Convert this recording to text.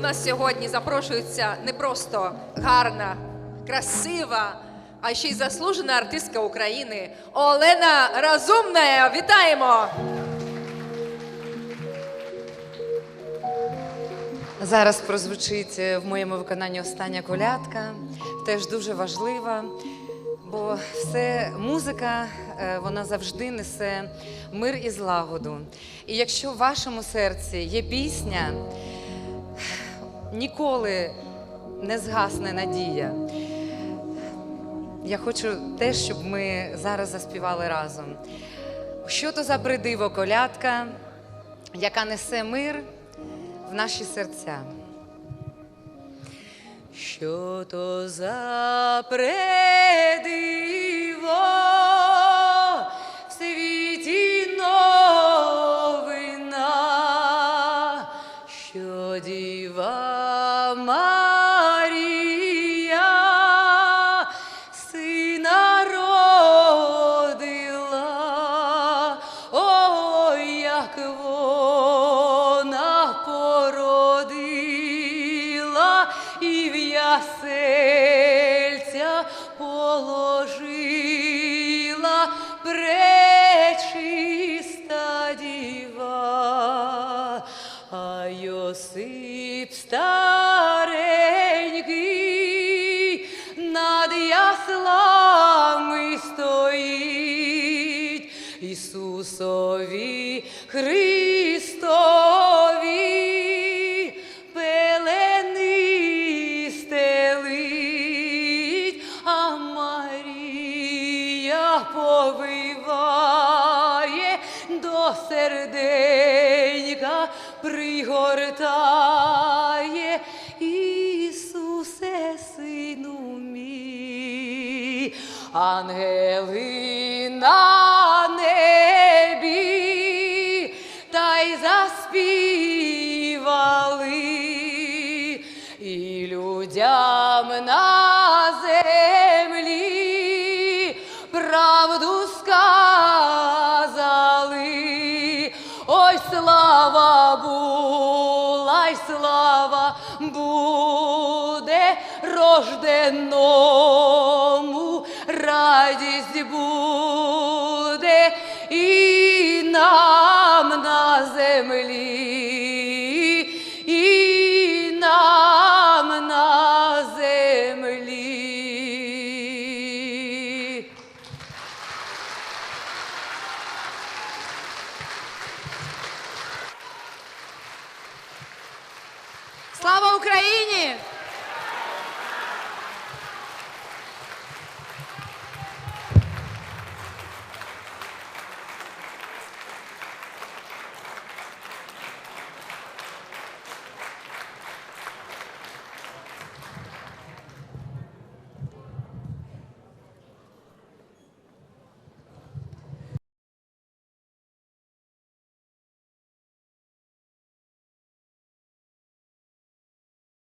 у нас сьогодні запрошується не просто гарна, красива, а ще й заслужена артистка України Олена Разумна. Вітаємо! Зараз прозвучить е, в моєму виконанні остання колядка, теж дуже важлива, бо все музика е, вона завжди несе мир і злагоду. І якщо в вашому серці є пісня, ніколи не згасне надія. Я хочу теж, щоб ми зараз заспівали разом. Що то за придиво колядка, яка несе мир в наші серця. Що то за предиво як вона породила і в ясельця положила пречиста діва, а Йосип над яслами стоїть Ісусові Христові пелени стелить, а Марія повиває до серденька пригортає Ісусе, сину мій, ангели на на землі правду сказали. Ой, слава була, й слава буде рожденому, радість буде і нам на землі, Слава Україні!